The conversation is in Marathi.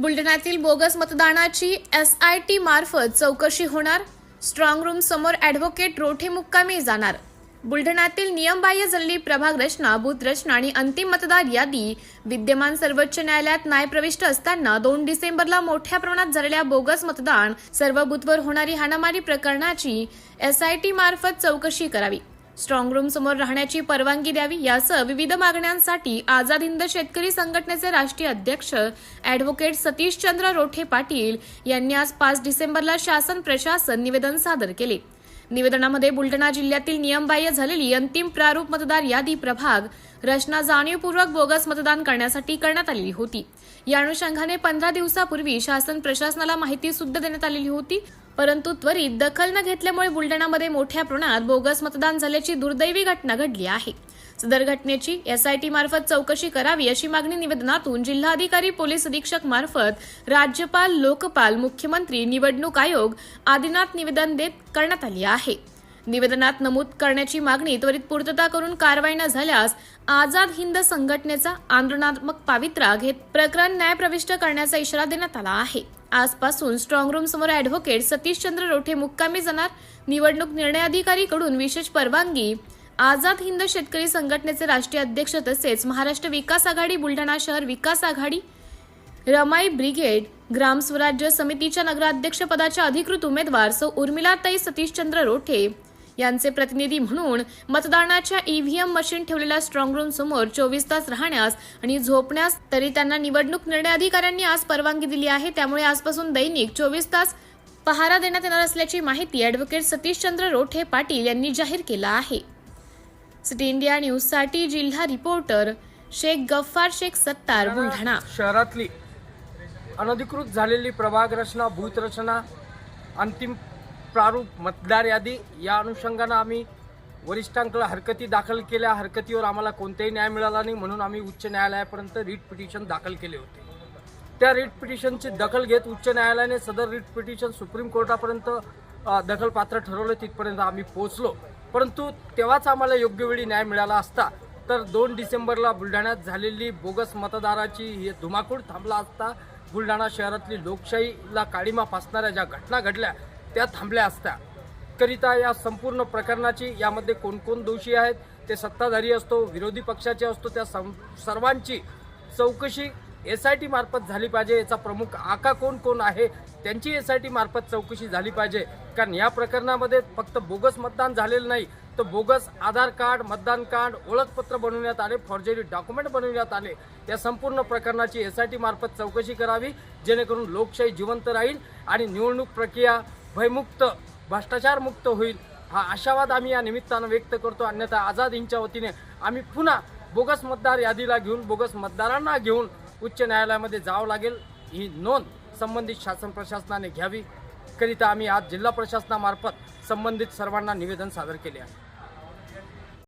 बुलढाण्यातील बोगस मतदानाची एस आय टी मार्फत चौकशी होणार. स्ट्रॉंग रूम समोर ॲडव्होकेट रोठे मुक्कामी जाणार. बुलढाण्यातील नियमबाह्य जल्ली प्रभाग रचना बूथ रचना आणि अंतिम मतदार यादी विद्यमान सर्वोच्च न्यायालयात न्यायप्रविष्ट असताना दोन डिसेंबरला मोठ्या प्रमाणात झालेल्या बोगस मतदान सर्व बूथवर होणारी हाणामारी प्रकरणाची एसआयटी मार्फत चौकशी करावी. स्ट्रॉंग रूम समोर राहण्याची परवानगी द्यावी यासह विविध मागण्यांसाठी आझाद हिंद शेतकरी संघटनेचे राष्ट्रीय अध्यक्ष अॅडव्होकेट सतीशचंद्र रोठे पाटील यांनी आज पाच डिसेंबरला शासन प्रशासन निवेदन सादर केले. निवेदनामध्ये बुलढाणा जिल्ह्यातील नियमबाह्य झालेली अंतिम प्रारूप मतदार यादी प्रभाग रचना जाणीवपूर्वक बोगस मतदान करण्यासाठी करण्यात आलेली होती. या अनुषंगाने पंधरा दिवसापूर्वी शासन प्रशासनाला माहिती सुद्धा देण्यात आलेली होती परंतु त्वरित दखल न घेतल्यामुळे बुलढाणामध्ये मोठ्या प्रमाणात बोगस मतदान झाल्याची दुर्दैवी घटना घडली आहे. सदर घटनेची एसआयटी मार्फत चौकशी करावी अशी मागणी निवेदनातून जिल्हाधिकारी पोलीस अधीक्षक मार्फत राज्यपाल लोकपाल मुख्यमंत्री निवडणूक आयोग आदींनात निवेदन देत करण्यात आली आहे. निवेदनात नमूद करण्याची मागणी त्वरित पूर्तता करून कारवाई न झाल्यास आझाद हिंद संघटनेचा आंदोलनात्मक पावित्रा घेत प्रकरण न्यायप्रविष्ट करण्याचा इशारा देण्यात आला आहे. आजपासून स्ट्रॉंग रूम समोर अॅडव्होकेट सतीशचंद्र रोठे मुक्कामी जाणार. निवडणूक निर्णय अधिकारीकडून विशेष परवानगी आझाद हिंद शेतकरी संघटनेचे राष्ट्रीय अध्यक्ष तसेच महाराष्ट्र विकास आघाडी बुलढाणा शहर विकास आघाडी रमाई ब्रिगेड ग्राम स्वराज्य समितीच्या नगराध्यक्ष पदाच्या अधिकृत उमेदवार सौ उर्मिलाताई सतीशचंद्र रोठे यांचे प्रतिनिधी म्हणून मतदानाच्या ईव्हीएम मशीन ठेवलेल्या स्ट्रॉंग रूम समोर चोवीस तास राहण्यास आणि झोपण्यास तरी त्यांना निवडणूक निर्णय अधिकाऱ्यांनी आज परवानगी दिली आहे. त्यामुळे आजपासून दैनिक चोवीस तास पहारा देण्यात येणार असल्याची माहिती अॅडव्होकेट सतीशचंद्र रोठे पाटील यांनी जाहीर केला आहे. सिटी इंडिया न्यूजसाठी जिल्हा रिपोर्टर शेख गफ्फार शेख सत्तार बुलढाणा. शहरातली अनधिकृत झालेली प्रभाग रचना भूत रचना अंतिम प्रारूप मतदार यादी या अनुषंगानं आम्ही वरिष्ठांकडे हरकती दाखल केल्या. हरकतीवर आम्हाला कोणताही न्याय मिळाला नाही म्हणून आम्ही उच्च न्यायालयापर्यंत रीट पिटिशन दाखल केले होते. त्या रीट पिटिशनची दखल घेत उच्च न्यायालयाने सदर रीट पिटिशन सुप्रीम कोर्टापर्यंत दखलपात्र ठरवलं. तिथपर्यंत आम्ही पोहोचलो. परंतु तेव्हाच आम्हाला योग्य वेळी न्याय मिळाला असता तर दोन डिसेंबरला बुलढाण्यात झालेली बोगस मतदाराची हे धुमाकूळ थांबला असता बुलढाणा शहरातली लोकशाहीला काळीमा फासणाऱ्या ज्या घटना घडल्या त्या थांबल्या असत्या. करिता या संपूर्ण प्रकरणाची यामध्ये कोणकोण दोषी आहेत ते सत्ताधारी असतो विरोधी पक्षाचे असतो त्या सं- सर्वांची चौकशी एस आय टी मार्फत झाली पाहिजे याचा प्रमुख आका कोण कोण आहे त्यांची एस आय मार्फत चौकशी झाली पाहिजे. कारण या प्रकरणामध्ये फक्त बोगस मतदान झालेलं नाही तर बोगस आधार कार्ड मतदान कार्ड ओळखपत्र बनवण्यात आले फॉर्जरी डॉक्युमेंट बनवण्यात आले. या संपूर्ण प्रकरणाची एस आय टी मार्फत चौकशी करावी जेणेकरून लोकशाही जिवंत राहील आणि निवडणूक प्रक्रिया भयमुक्त भ्रष्टाचारमुक्त होईल. हा आशावाद आम्ही या निमित्तानं व्यक्त करतो. अन्यथा आझाद हिंच्या वतीने आम्ही पुन्हा बोगस मतदार यादीला घेऊन बोगस मतदारांना घेऊन उच्च न्यायालयामध्ये जावं लागेल. ही नोंद. संबंधित शासन प्रशासनाने घ्यावी. करिता आम्ही आज जिल्हा प्रशासनामार्फत संबंधित सर्वांना निवेदन सादर केले आहे.